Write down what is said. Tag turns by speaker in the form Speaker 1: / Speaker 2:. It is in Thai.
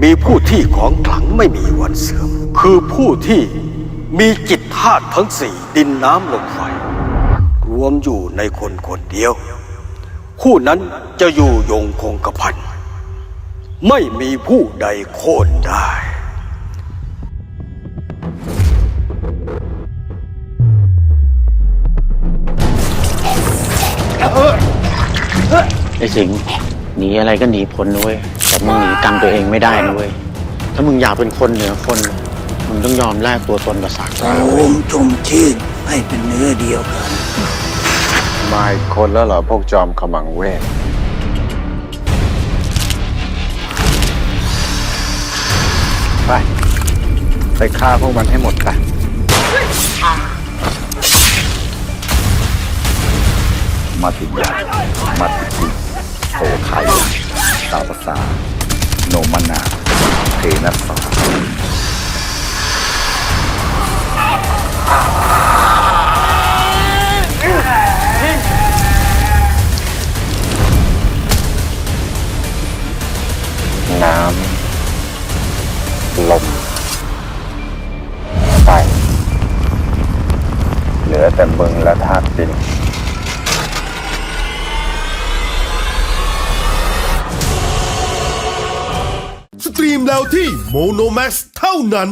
Speaker 1: มีผู้ที่ของขลังไม่มีวันเสื่อม คือผู้ที่มีจิตธาตุทั้งสี่ดินน้ำลมไฟ รวมอยู่ในคนคนเดียว ผู้นั้นจะอยู่ยงคงกระพันไม่มีผู้ใดโค่นได้
Speaker 2: ไอ้สิงห์ หนีอะไรก็หนีพ้นนะเว้ยแต่มึงหนีกรรมตัวเองไม่ได้นะเว้ยถ้ามึงอยากเป็นคนเหนือคน มึงต้องยอมแลกตัวตนกับสากล
Speaker 3: โอมชมชื่นให้เป็นเนื้อเดียวกัน
Speaker 4: มาอีกคนแล้วเหรอพวกจอมขมังเวท ไป ไปฆ่าพวกมันให้หมดไป
Speaker 5: มาติยามาติติโสไทยตาป สา โนมนาเทนัสสา
Speaker 4: น้ำ ลม ไฟ เหลือแต่มึงและธาตุดิน
Speaker 6: ตรีมแล้วที่โมโนแม x เท่านั้น